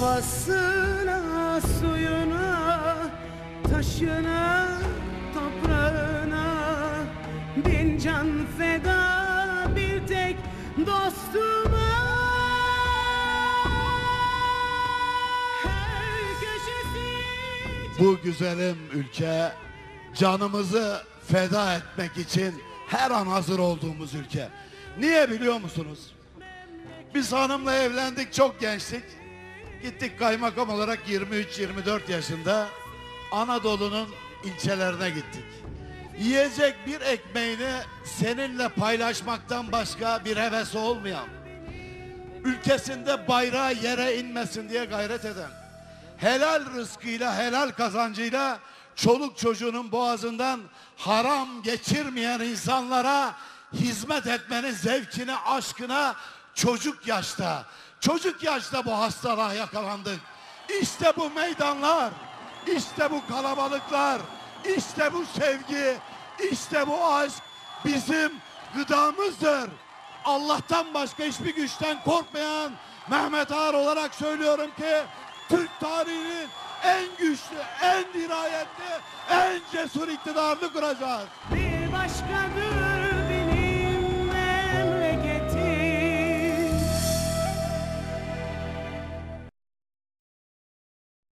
Havasına, suyuna, taşına, toprağına Bin can feda bir tek dostuma Bu güzelim ülke canımızı feda etmek için her an hazır olduğumuz ülke. Niye biliyor musunuz? Biz hanımla evlendik çok gençtik. Gittik kaymakam olarak 23-24 yaşında Anadolu'nun ilçelerine gittik. Yiyecek bir ekmeğini seninle paylaşmaktan başka bir hevesi olmayan, ülkesinde bayrağı yere inmesin diye gayret eden, helal rızkıyla, helal kazancıyla çoluk çocuğunun boğazından haram geçirmeyen insanlara hizmet etmenin zevkine, aşkına çocuk yaşta, çocuk yaşta bu hastalığa yakalandık. İşte bu meydanlar, işte bu kalabalıklar, işte bu sevgi, işte bu aşk bizim gıdamızdır. Allah'tan başka hiçbir güçten korkmayan Mehmet Ağar olarak söylüyorum ki Türk tarihinin en güçlü, en dirayetli, en cesur iktidarını kuracağız. Bir